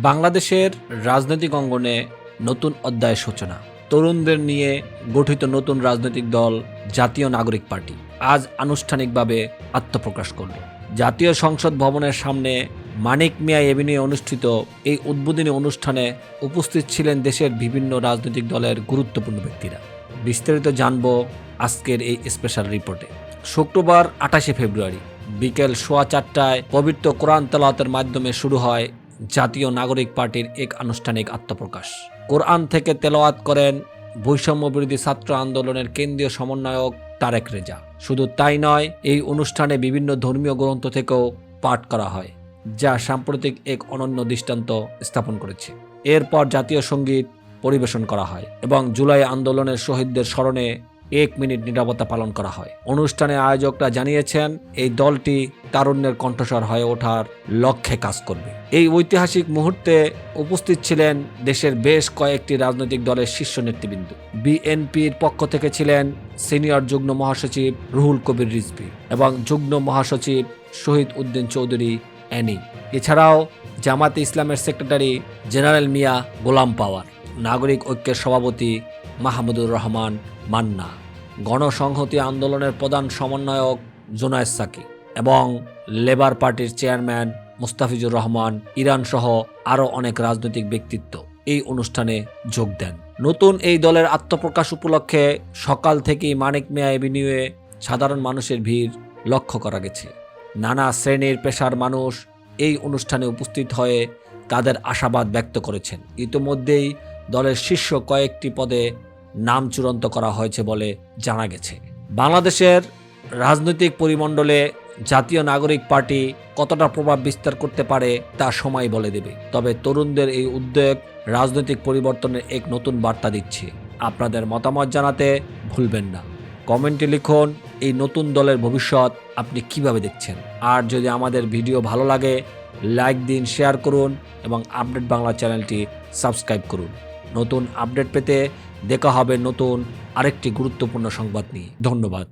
বাংলাদেশের রাজনৈতিক অঙ্গনে নতুন অধ্যায়ের সূচনা। তরুণদের নিয়ে গঠিত নতুন রাজনৈতিক দল, জাতীয় নাগরিক পার্টি আজ আনুষ্ঠানিকভাবে আত্মপ্রকাশ করল। জাতীয় সংসদ ভবনের সামনে মানিক মিয়া এভিনিউ অনুষ্ঠিত এই উদ্বোধনী অনুষ্ঠানে উপস্থিত ছিলেন দেশের বিভিন্ন রাজনৈতিক দলের গুরুত্বপূর্ণ ব্যক্তিরা। বিস্তারিত জানব আজকের এই স্পেশাল রিপোর্টে। শুক্রবার আঠাশে ফেব্রুয়ারি বিকেল সোয়া চারটায় পবিত্র কোরআন তেলাওয়াতের মাধ্যমে শুরু হয় জাতীয় নাগরিক পার্টির এক আনুষ্ঠানিক আত্মপ্রকাশ। কোরআন থেকে তেলাওয়াত করেন বৈষম্য বিরোধী ছাত্র আন্দোলনের কেন্দ্রীয় সমন্বয়ক তারেক রেজা। শুধু তাই নয়, এই অনুষ্ঠানে বিভিন্ন ধর্মীয় গ্রন্থ থেকেও পাঠ করা হয়, যা সাম্প্রতিক এক অনন্য দৃষ্টান্ত স্থাপন করেছে। এরপর জাতীয় সংগীত পরিবেশন করা হয় এবং জুলাই আন্দোলনের শহীদদের স্মরণে এক মিনিট নিরাপত্তা পালন করা হয়। অনুষ্ঠানে আয়োজকরা জানিয়েছেন, এই দলটি তারুণ্যের কণ্ঠস্বর হয়ে ওঠার লক্ষ্যে কাজ করবে। এই ঐতিহাসিক মুহূর্তে উপস্থিত ছিলেন দেশের বেশ কয়েকটি রাজনৈতিক দলের শীর্ষ নেতৃবৃন্দ। বিএনপির পক্ষ থেকে ছিলেন সিনিয়র যুগ্ম মহাসচিব রুহুল কবির রিজভি এবং যুগ্ম মহাসচিব শহীদ উদ্দিন চৌধুরী অ্যানি। এছাড়াও জামাতে ইসলামের সেক্রেটারি জেনারেল মিয়া গোলাম পাওয়ার। নাগরিক ঐক্যের সভাপতি মাহমুদুর রহমান মান্না। গণসংহতি আন্দোলনের প্রধান সমন্বয়ক জোনায়েদ সাকি এবং লেবার পার্টির চেয়ারম্যান মুস্তাফিজুর রহমান ইরান সহ আরও অনেক রাজনৈতিক ব্যক্তিত্ব এই অনুষ্ঠানে যোগ দেন। নতুন এই দলের আত্মপ্রকাশ উপলক্ষে সকাল থেকেই মানিক মিয়া এভিনিউয়ে সাধারণ মানুষের ভিড় লক্ষ্য করা গেছে। নানা শ্রেণির পেশার মানুষ এই অনুষ্ঠানে উপস্থিত হয়ে তাদের আশাবাদ ব্যক্ত করেছেন। ইতিমধ্যেই দলের শীর্ষ কয়েকটি পদে নাম চূড়ান্ত করা হয়েছে বলে জানা গেছে। বাংলাদেশের রাজনৈতিক পরিমণ্ডলে জাতীয় নাগরিক পার্টি কতটা প্রভাব বিস্তার করতে পারে তা সময় বলে দেবে। তবে তরুণদের এই উদ্যোগ রাজনৈতিক পরিবর্তনের এক নতুন বার্তা দিচ্ছে। আপনাদের মতামত জানাতে ভুলবেন না। কমেন্টে লিখুন, এই নতুন দলের ভবিষ্যৎ আপনি কীভাবে দেখছেন? আর যদি আমাদের ভিডিও ভালো লাগে, লাইক দিন, শেয়ার করুন এবং আপডেট বাংলা চ্যানেলটি সাবস্ক্রাইব করুন। নতুন আপডেট পেতে দেখা হবে নতুন আরেকটি গুরুত্বপূর্ণ সংবাদ নিয়ে। ধন্যবাদ।